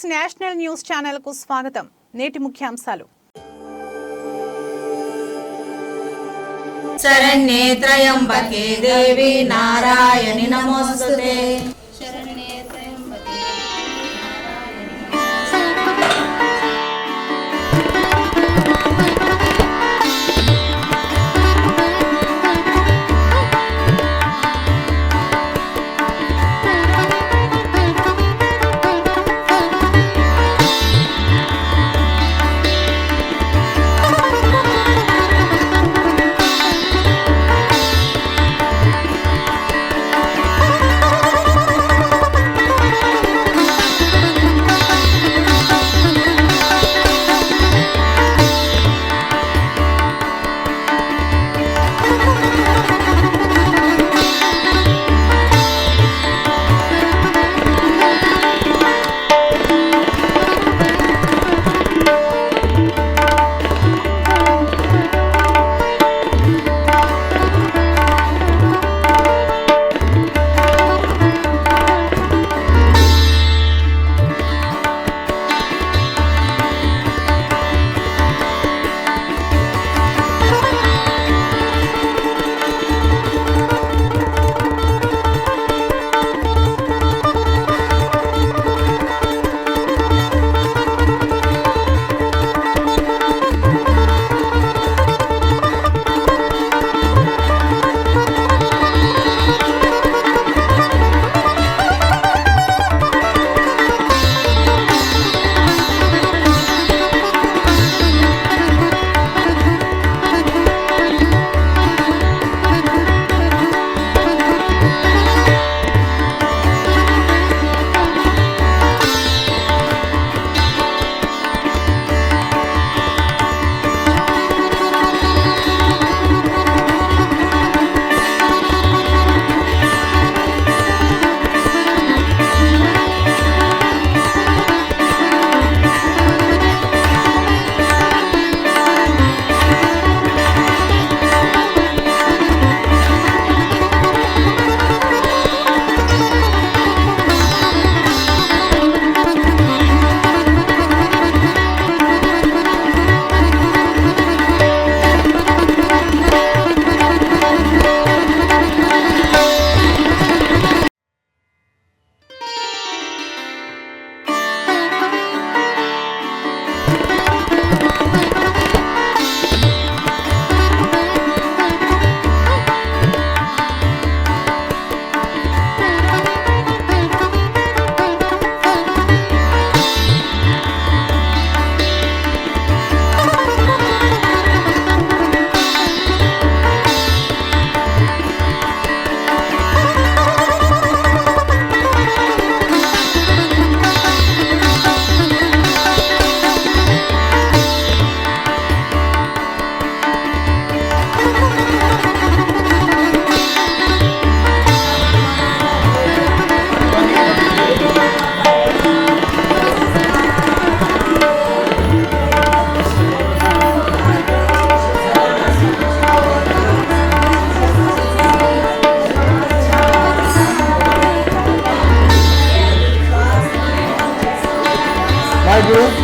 Six national news ఛానల్కు స్వాగతం. నేటి ముఖ్యాంశాలు. శరణ్యే త్రయంబకే దేవి నారాయణి నమోస్తుతే you.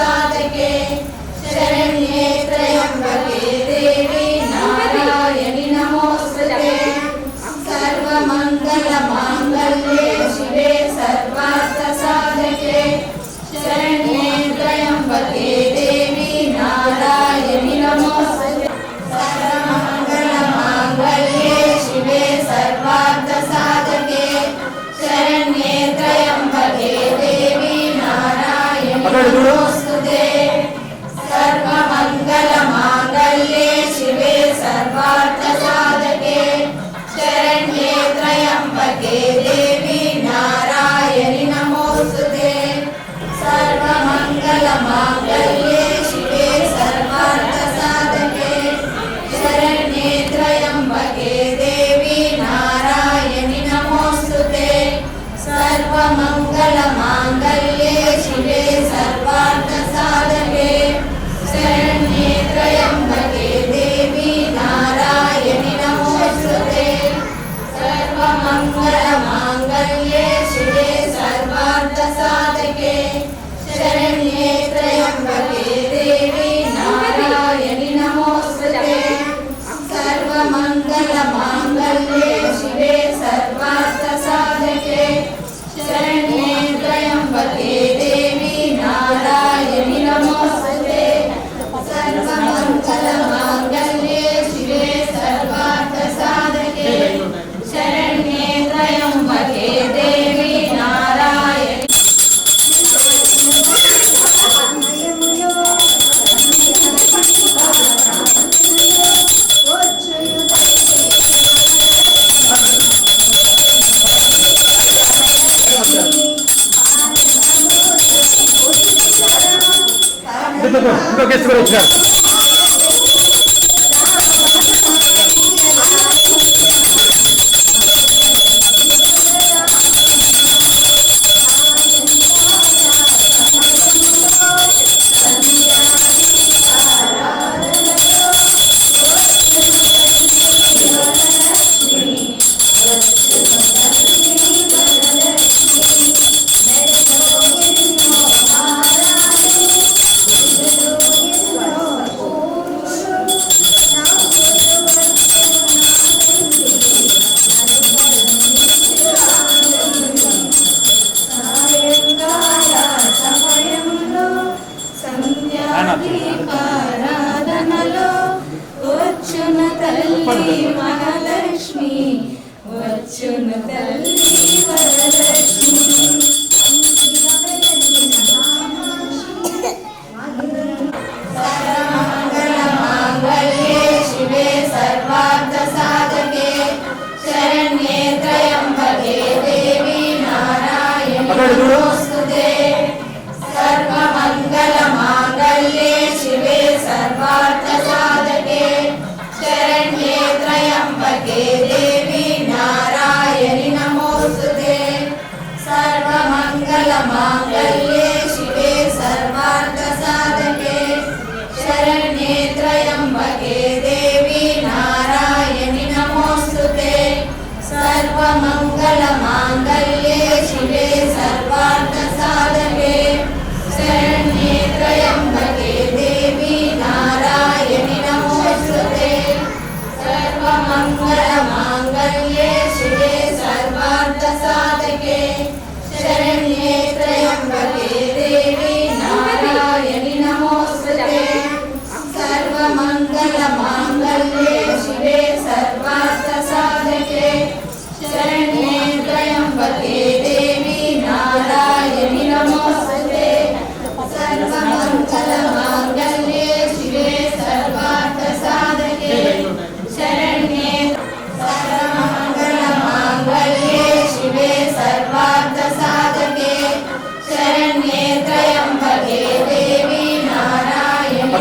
Father.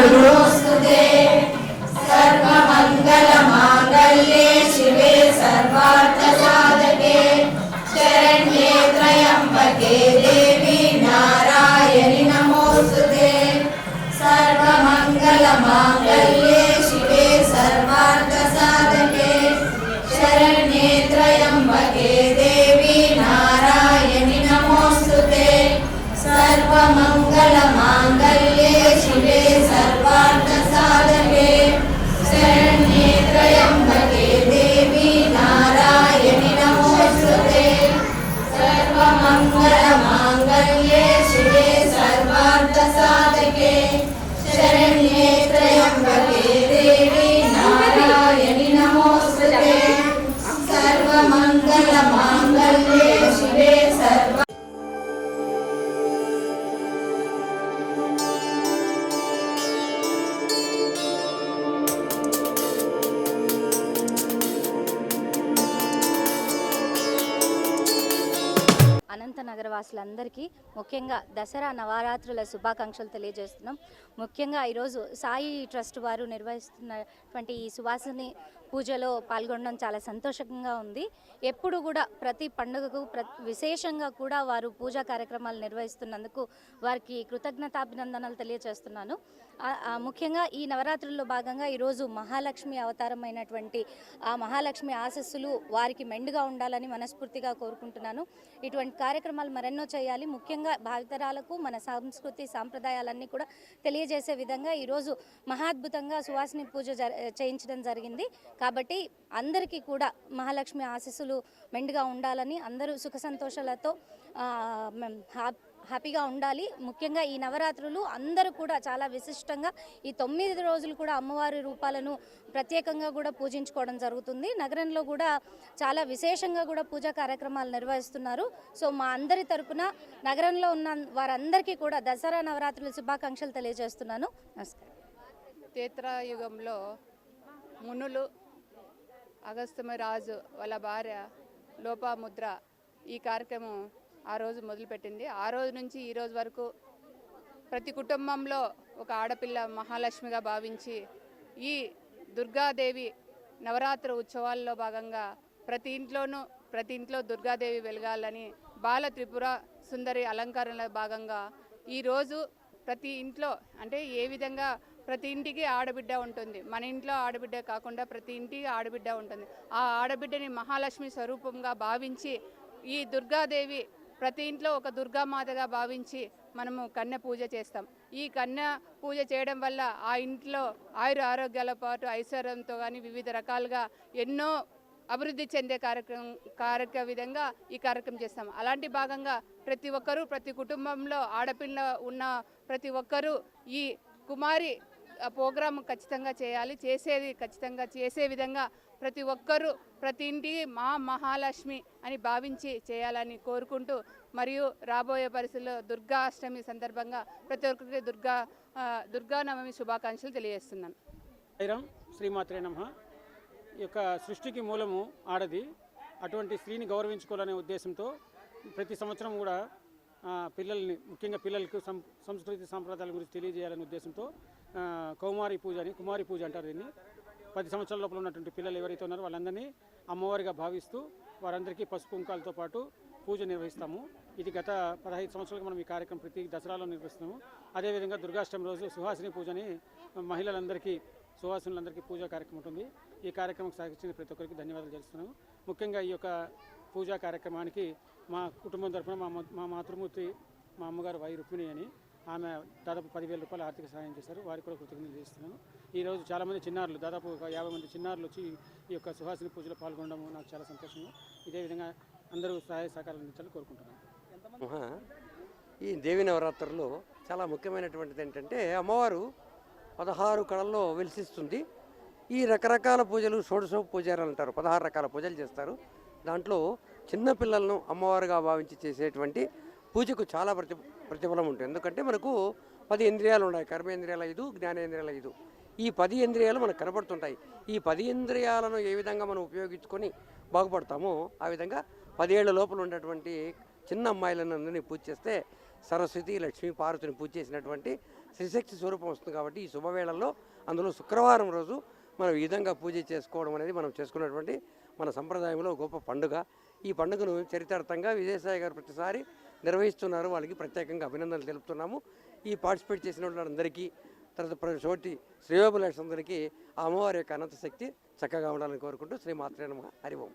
ಎರಡು మంగళే వాసులందరికీ ముఖ్యంగా దసరా నవరాత్రుల శుభాకాంక్షలు తెలియజేస్తున్నాం. ముఖ్యంగా ఈరోజు సాయి ట్రస్ట్ వారు నిర్వహిస్తున్నటువంటి ఈ సువాసిని పూజలో పాల్గొనడం చాలా సంతోషంగా ఉంది. ఎప్పుడు కూడా ప్రతి పండుగకు విశేషంగా కూడా వారు పూజా కార్యక్రమాలు నిర్వహిస్తున్నందుకు వారికి కృతజ్ఞతాభినందనలు తెలియజేస్తున్నాను ముఖ్యంగా ఈ నవరాత్రుల్లో భాగంగా ఈరోజు మహాలక్ష్మి అవతారమైనటువంటి ఆ మహాలక్ష్మి ఆశస్సులు వారికి మెండుగా ఉండాలని మనస్ఫూర్తిగా కోరుకుంటున్నాను. ఇటువంటి కార్యక్రమాలు మరెన్నో చేయాలి. ముఖ్యంగా భావితరాలకు మన సంస్కృతి సాంప్రదాయాలన్నీ కూడా తెలియజేసే విధంగా ఈరోజు మహాద్భుతంగా సువాసిని పూజ జ చేయించడం జరిగింది. కాబట్టి అందరికీ కూడా మహాలక్ష్మి ఆశీస్సులు మెండుగా ఉండాలని అందరూ సుఖ సంతోషాలతో హ్యాపీగా ఉండాలి. ముఖ్యంగా ఈ నవరాత్రులు అందరూ కూడా చాలా విశిష్టంగా ఈ తొమ్మిది రోజులు కూడా అమ్మవారి రూపాలను ప్రత్యేకంగా కూడా పూజించుకోవడం జరుగుతుంది. నగరంలో కూడా చాలా విశేషంగా కూడా పూజా కార్యక్రమాలు నిర్వహిస్తున్నారు. సో మా అందరి తరపున నగరంలో ఉన్న వారందరికీ కూడా దసరా నవరాత్రుల శుభాకాంక్షలు తెలియజేస్తున్నాను. నమస్కారం. త్రేతాయుగంలో మునులు అగస్త్యమ రాజు వాళ్ళ భార్య లోపాముద్ర ఈ కార్యక్రమం ఆ రోజు మొదలుపెట్టింది. ఆ రోజు నుంచి ఈ రోజు వరకు ప్రతి కుటుంబంలో ఒక ఆడపిల్ల మహాలక్ష్మిగా భావించి ఈ దుర్గాదేవి నవరాత్రి ఉత్సవాల్లో భాగంగా ప్రతి ఇంట్లోనూ ప్రతి ఇంట్లో దుర్గాదేవి వెలగాలని బాల త్రిపుర సుందరి అలంకరణలో భాగంగా ఈరోజు ప్రతి ఇంట్లో అంటే ఏ విధంగా ప్రతి ఇంటికి ఆడబిడ్డ ఉంటుంది. మన ఇంట్లో ఆడబిడ్డ కాకుండా ప్రతి ఇంటికి ఆడబిడ్డ ఉంటుంది. ఆ ఆడబిడ్డని మహాలక్ష్మి స్వరూపంగా భావించి ఈ దుర్గాదేవి ప్రతి ఇంట్లో ఒక దుర్గామాతగా భావించి మనము కన్య పూజ చేస్తాం. ఈ కన్య పూజ చేయడం వల్ల ఆ ఇంట్లో ఆయుర ఆరోగ్యాల పాటు ఐశ్వర్యంతో కానీ వివిధ రకాలుగా ఎన్నో అభివృద్ధి చెందే కార్యక్రమం కార్యక్రమ విధంగా ఈ కార్యక్రమం చేస్తాం. అలాంటి భాగంగా ప్రతి ఒక్కరూ ప్రతి కుటుంబంలో ఆడపిల్ల ఉన్న ప్రతి ఒక్కరూ ఈ కుమారి ప్రోగ్రాం ఖచ్చితంగా చేయాలి. చేసేది ఖచ్చితంగా చేసే విధంగా ప్రతి ఒక్కరూ ప్రతి ఇంటికి మా మహాలక్ష్మి అని భావించి చేయాలని కోరుకుంటూ మరియు రాబోయే పరిస్థితుల్లో దుర్గా అష్టమి సందర్భంగా ప్రతి ఒక్కరికి దుర్గా దుర్గానవమి దుర్గా నవమి శుభాకాంక్షలు తెలియజేస్తున్నాను. ఐరం శ్రీమాత్రే నమ. ఈ యొక్క సృష్టికి మూలము ఆడది. అటువంటి స్త్రీని గౌరవించుకోవాలనే ఉద్దేశంతో ప్రతి సంవత్సరం కూడా పిల్లల్ని ముఖ్యంగా పిల్లలకు సం సంస్కృతి సాంప్రదాయాల గురించి తెలియజేయాలనే ఉద్దేశంతో కౌమారి పూజ అని కుమారి పూజ అంటారు దీన్ని. పది సంవత్సరాల లోపల ఉన్నటువంటి పిల్లలు ఎవరైతే ఉన్నారో వాళ్ళందరినీ అమ్మవారిగా భావిస్తూ వారందరికీ పసుపు కుంకాలతో పాటు పూజ నిర్వహిస్తాము. ఇది గత పదహైదు సంవత్సరాలకు మనం ఈ కార్యక్రమం ప్రతి దసరాలో నిర్వహిస్తున్నాము. అదేవిధంగా దుర్గాష్టమి రోజు సుహాసిని పూజని మహిళలందరికీ సుహాసినులందరికీ పూజా కార్యక్రమం ఉంటుంది. ఈ కార్యక్రమం సాగించిన ప్రతి ఒక్కరికి ధన్యవాదాలు తెలుస్తున్నాము. ముఖ్యంగా ఈ యొక్క పూజా కార్యక్రమానికి మా కుటుంబం తరపున మా మా మాతృమూర్తి మా అమ్మగారు వై రుక్మిణి అని ఆమె దాదాపు పదివేల రూపాయలు ఆర్థిక సహాయం చేశారు. వారికి కూడా కృతజ్ఞతలు చేస్తున్నాను ఈరోజు చాలామంది చిన్నారులు దాదాపు ఒక యాభై మంది చిన్నారులు వచ్చి ఈ యొక్క సుహాసిని పూజలో పాల్గొనడం నాకు చాలా సంతోషంగా ఇదే విధంగా అందరూ సహాయ సహకారాలు అందించాలని కోరుకుంటున్నాను. ఈ దేవి నవరాత్రుల్లో చాలా ముఖ్యమైనటువంటిది ఏంటంటే అమ్మవారు పదహారు కళల్లో వెలిసిస్తుంది. ఈ రకరకాల పూజలు షోడశ పూజారాలు అంటారు. పదహారు రకాల పూజలు చేస్తారు. దాంట్లో చిన్న పిల్లలను అమ్మవారుగా భావించి చేసేటువంటి పూజకు చాలా ప్రతి ప్రతిఫలం ఉంటుంది. ఎందుకంటే మనకు పది ఇంద్రియాలు ఉన్నాయి. కర్మేంద్రియాలు ఐదు జ్ఞానేంద్రియాలు ఐదు. ఈ పది ఇంద్రియాలు మనకు కనబడుతుంటాయి ఈ పది ఇంద్రియాలను ఏ విధంగా మనం ఉపయోగించుకొని బాగుపడతామో ఆ విధంగా పదేళ్ళ లోపల ఉన్నటువంటి చిన్న అమ్మాయిలను అందరినీ పూజ చేస్తే సరస్వతి లక్ష్మి పార్వతిని పూజ చేసినటువంటి శ్రీశక్తి స్వరూపం వస్తుంది కాబట్టి ఈ శుభవేళల్లో అందులో శుక్రవారం రోజు మనం ఈ విధంగా పూజ చేసుకోవడం అనేది మనం చేసుకున్నటువంటి మన సంప్రదాయంలో గొప్ప పండుగ. ఈ పండుగను చరితార్థంగా విజయసాయి గారు ప్రతిసారి నిర్వహిస్తున్నారు. వాళ్ళకి ప్రత్యేకంగా అభినందనలు తెలుపుతున్నాము. ఈ పార్టిసిపేట్ చేసిన వాళ్ళందరికీ తర్వాత చోటి తోటి శ్రేయోభిలాషులందరికీ ఆ అమ్మవారి యొక్క అనంత శక్తి చక్కగా ఉండాలని కోరుకుంటూ శ్రీ మాత్రే నమ. హరివం